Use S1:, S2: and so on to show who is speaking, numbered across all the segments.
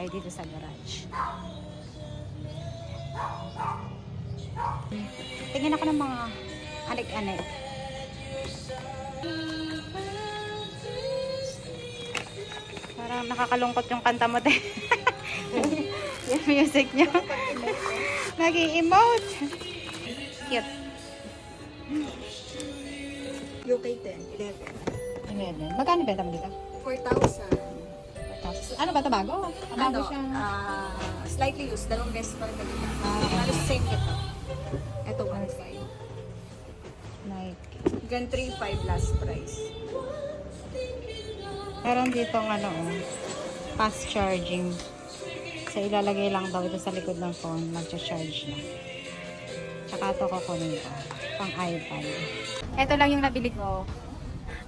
S1: tayo dito sa garage. Tingin ako ng mga anik-anik. Parang nakakalungkot yung kanta mo, te. yung music niyo. Nag-i-emote. Cute.
S2: UK 10, 11.
S1: Ano yan? Magkano benta mo dito?
S2: 4,000.
S1: Ano ba ito bago? Bago
S2: Ano,
S1: siya.
S2: ah, slightly used. Dalawang beses pa rin kanina.
S1: Ah.
S2: Halos same ito. Ito 1,500.
S1: Nike.
S2: Gan 3,500 last price.
S1: Meron dito ng ano, oh, fast charging. Sa ilalagay lang daw ito sa likod ng phone, magcha-charge na. Tsaka ito kukunin ko. Pang iPad. Ito lang yung nabili ko.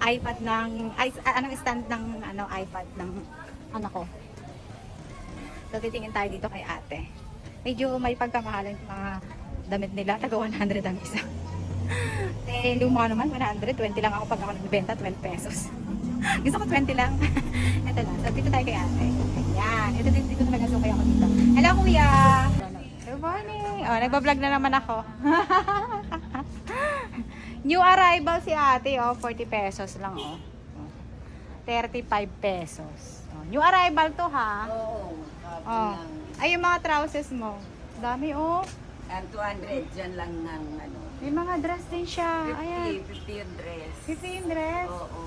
S1: iPad ng, ay, anong stand ng ano, iPad ng ano ko. So, titingin tayo dito kay ate. Medyo may pagkamahalan yung mga damit nila. Taga 100 ang isa. eh, luma naman, 100. 20 lang ako pag ako nagbenta, 20 pesos. Gusto ko 20 lang. Ito lang. So, dito tayo kay ate. Ayan. Ito dito, dito talaga so kaya ako dito. Hello, kuya! Good morning! Oh, nagbablog na naman ako. New arrival si ate, oh. 40 pesos lang, oh. 35 pesos. Oh, new arrival to, ha?
S3: Oo.
S1: Oh. Ay, yung mga trousers mo. Dami, oh.
S3: Ang 200 dyan lang ng ano.
S1: May mga dress din siya.
S3: 50,
S1: Ayan.
S3: 50 yung dress.
S1: 50 yung dress.
S3: Oo.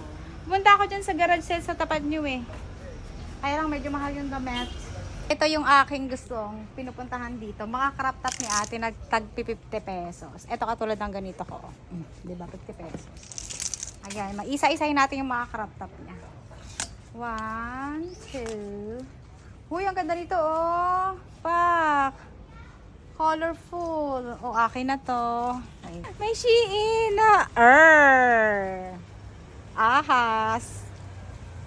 S1: Pumunta ako dyan sa garage sale sa tapat nyo eh. Kaya lang medyo mahal yung damit. Ito yung aking gustong pinupuntahan dito. Mga crop top ni ate nagtag 50 pesos. Ito katulad ng ganito ko. Mm, di ba? 50 pesos. Ayan, maisa-isay natin yung mga crop top niya. One, two. Uy, ang ganda nito oh. Pak. Colorful. O, akin na to. Ay. May Shein na. Er. Ahas.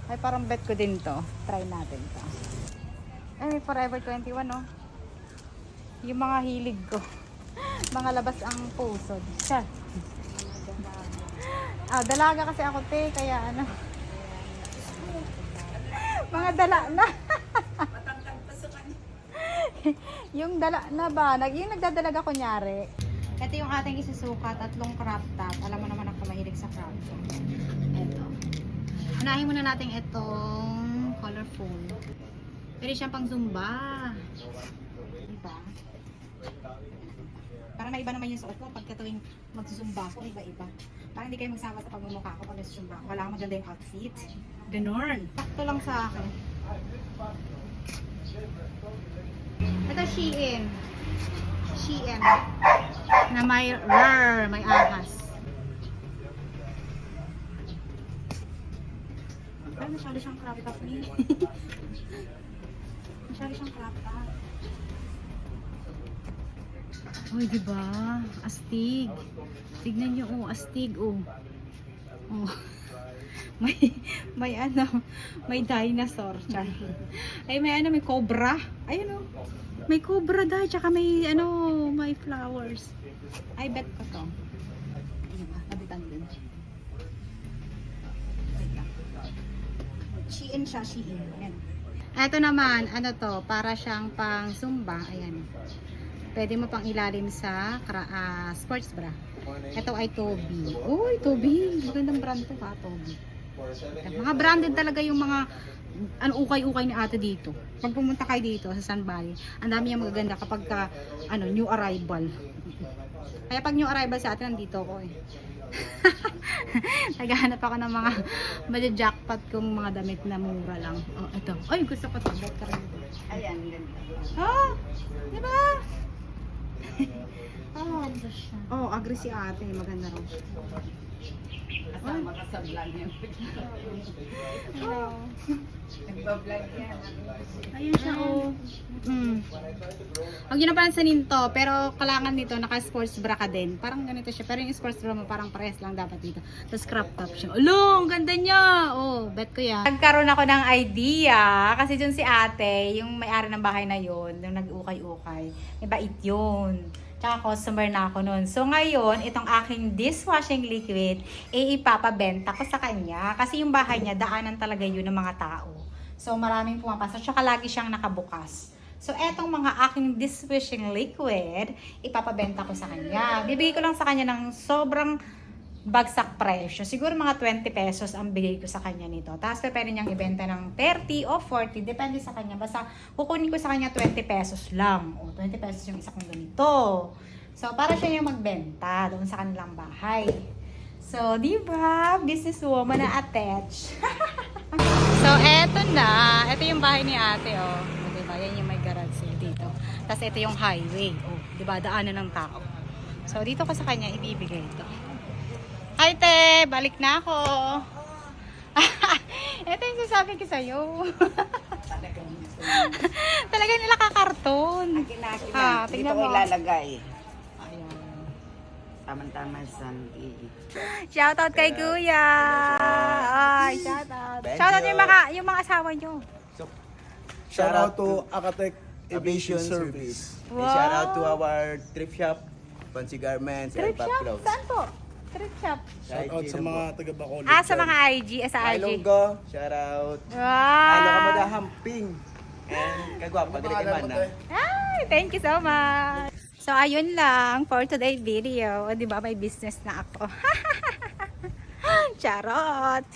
S1: Ay, parang bet ko din to. Try natin to. Ay, Forever 21, no? Yung mga hilig ko. mga labas ang puso. Siya. Ah, dalaga kasi ako, te. Kaya ano. mga dala na. yung dala na ba? Nag, yung nagdadalaga kunyari. Ito yung ating isusuka, tatlong crop top. Alam mo naman ako mahilig sa crop top. Ito. Unahin muna natin itong colorful. Pwede siyang pang zumba. Diba? Para may iba naman yung suot ko pagka tuwing magsusumba ko, iba-iba. Para hindi kayo magsama sa pagmumukha ko pag nagsusumba ko. Wala akong maganda yung outfit. Ganon. Sakto lang sa akin. Ito Shein. Shein. Na may rar, may ahas. Ay, masyado siyang crop top ni. masyado siyang crop top. Uy, di ba? Astig. Tignan niyo, oh, astig, oh. Oh. may, may ano, may dinosaur. Char. Ay, may ano, may cobra. Ayun, oh. May cobra dahil, tsaka may, ano, may flowers. I bet ko to. Ayun ba? Wait lang. Shein siya, Shein. Ito naman, ano to, para siyang pang Zumba. Ayan. Pwede mo pang ilalim sa kra- ah, sports bra. Ito ay Toby. Uy, Toby. Magandang brand to ha, Toby. Mga branded talaga yung mga ano ukay-ukay ni ate dito. Pag pumunta kayo dito sa San Valley, ang dami yung magaganda kapag ka, ano, new arrival. Kaya pag new arrival sa atin, nandito ako eh. Naghahanap ako ng mga madja-jackpot kong mga damit na mura lang. Oh, ito. Ay, gusto ko ito.
S3: Ayan, ganda.
S1: Oh, di ba? Oh, agree si ate. Maganda raw siya.
S3: Kasama ka sa vlog.
S1: Oh.
S3: Nagbablog yan.
S1: Ayun siya, oh. Mm. Na pansinin to, pero kailangan nito, naka-sports bra ka din. Parang ganito siya, pero yung sports bra mo parang parehas lang dapat dito. Tapos crop top siya. Alo, ang ganda niya! Oh, bet ko yan. Nagkaroon ako ng idea, kasi dun si ate, yung may-ari ng bahay na yun, yung nag-ukay-ukay, may bait yun. Tsaka customer na ako noon. So ngayon, itong aking dishwashing liquid, eh ipapabenta ko sa kanya. Kasi yung bahay niya, daanan talaga yun ng mga tao. So, maraming pumapasok. Tsaka lagi siyang nakabukas. So, etong mga aking dishwashing liquid, ipapabenta ko sa kanya. Bibigay ko lang sa kanya ng sobrang bagsak presyo. Siguro mga 20 pesos ang bigay ko sa kanya nito. Tapos pwede niyang ibenta ng 30 o 40. Depende sa kanya. Basta kukunin ko sa kanya 20 pesos lang. O 20 pesos yung isa kong ganito. So, para siya yung magbenta doon sa kanilang bahay. So, di ba? Businesswoman na attach. so, eto na. Ito yung bahay ni ate, oh. O, Di ba? Yan yung may garage sale dito. Tapos ito yung highway. Oh, di ba? Daanan ng tao. So, dito ko sa kanya ibibigay ito. Hi, te! Balik na ako. ito yung sasabi ko sa'yo. Talaga nila kakarton. Ah,
S3: na. Dito
S1: tingnan
S3: ko
S1: mo.
S3: ilalagay.
S1: Ayan.
S3: Tama-tama sa.
S1: Shoutout kay Kuya! Ay, shoutout.
S4: Thank
S1: Shoutout
S4: you.
S1: yung mga, yung mga asawa nyo.
S4: Shout out to Akatech Aviation Service. And shout out to our thrift shop, Fancy Garments,
S1: Trip
S4: and Pop
S1: shop?
S4: Clothes.
S1: Saan po? Trip shop.
S5: Shout out sa mga taga Bacolod.
S1: Ah, sa mga IG. eh, sa IG.
S4: Ilonggo, shout out.
S1: Wow!
S4: Ano ka madahamping. And kagwapa, gali kay Mana.
S1: Ay, thank you so much. So, ayun lang for today video. O, di ba, may business na ako. Charot!